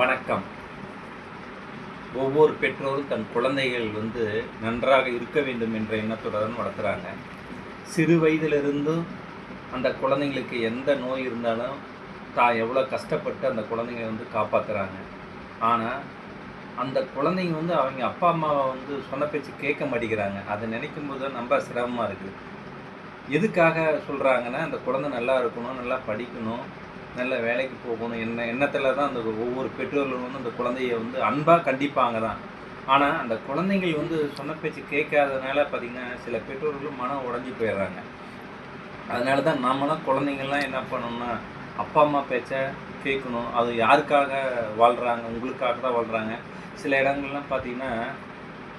வணக்கம். ஒவ்வொரு பெற்றோரும் தன் குழந்தைகள் வந்து நன்றாக இருக்க வேண்டும் என்ற எண்ணத்துடன் வளர்த்துறாங்க சிறு வயதிலிருந்தும் அந்த குழந்தைங்களுக்கு எந்த நோய் இருந்தாலும் தான் எவ்வளோ கஷ்டப்பட்டு அந்த குழந்தைங்க வந்து காப்பாற்றுறாங்க ஆனால் அந்த குழந்தைங்க வந்து அவங்க அப்பா அம்மாவை வந்து சொன்ன பேச்சு கேட்க மாட்டேங்கிறாங்க. அதை நினைக்கும் போது தான் ரொம்ப சிரமமாக இருக்குது. எதுக்காக சொல்கிறாங்கன்னா அந்த குழந்தை நல்லா இருக்கணும் நல்லா படிக்கணும். நல்ல வேலைக்கு போகணும். என்ன எண்ணத்தில் தான் அந்த ஒவ்வொரு பெற்றோர்களும் வந்து அந்த குழந்தைய வந்து அன்பாக கண்டிப்பாங்க தான். ஆனால் அந்த குழந்தைகள் வந்து சொன்ன பேச்சு கேட்காதனால பார்த்திங்கன்னா சில பெற்றோர்களும் மனம் உடஞ்சி போயிடுறாங்க. அதனால தான் நாமெல்லாம் குழந்தைங்கள்லாம் என்ன பண்ணணும்னா அப்பா அம்மா பேச்சை கேட்கணும். அது யாருக்காக வாழ்கிறாங்க உங்களுக்காக தான் வாழ்கிறாங்க சில இடங்கள்லாம் பார்த்திங்கன்னா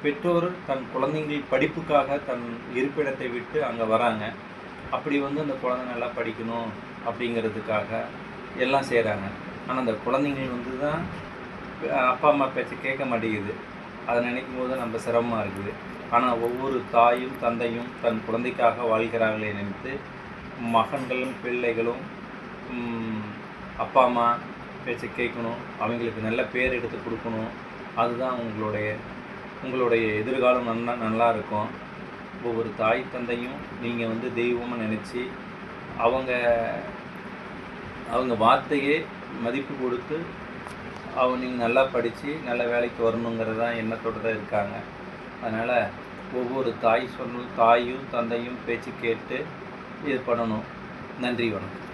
பெற்றோர் தன் குழந்தைங்கள் படிப்புக்காக தன் இருப்பிடத்தை விட்டு அங்கே வராங்க. அப்படி வந்து அந்த குழந்தை நல்லா படிக்கணும் அப்படிங்கிறதுக்காக எல்லாம் செய்கிறாங்க ஆனால் அந்த குழந்தைங்கள் வந்து தான் அப்பா அம்மா பேச்சை கேட்க மாட்டேங்குது. அதை நினைக்கும் போது நம்ம சிரமமாக இருக்குது. ஆனால் ஒவ்வொரு தாயும் தந்தையும் தன் குழந்தைக்காக வாழ்கிறார்களே நினைத்து மகன்களும் பிள்ளைகளும் அப்பா அம்மா பேச்சை கேட்கணும். அவங்களுக்கு நல்ல பேர் எடுத்து கொடுக்கணும். அதுதான் உங்களுடைய உங்களுடைய எதிர்காலம் நல்லா நல்லா இருக்கும். ஒவ்வொரு தாய் தந்தையும் நீங்கள் வந்து தெய்வமாக நினச்சி அவங்க அவங்க வார்த்தையே மதிப்பு கொடுத்து அவங்க நீங்கள் நல்லா படித்து நல்ல வேலைக்கு வரணுங்கிறது தான் எண்ணத்தோடு தான் இருக்காங்க. அதனால் ஒவ்வொரு தாய் சொன்ன தாயும் தந்தையும் பேச்சு கேட்டு இது பண்ணணும். நன்றி வணக்கம்.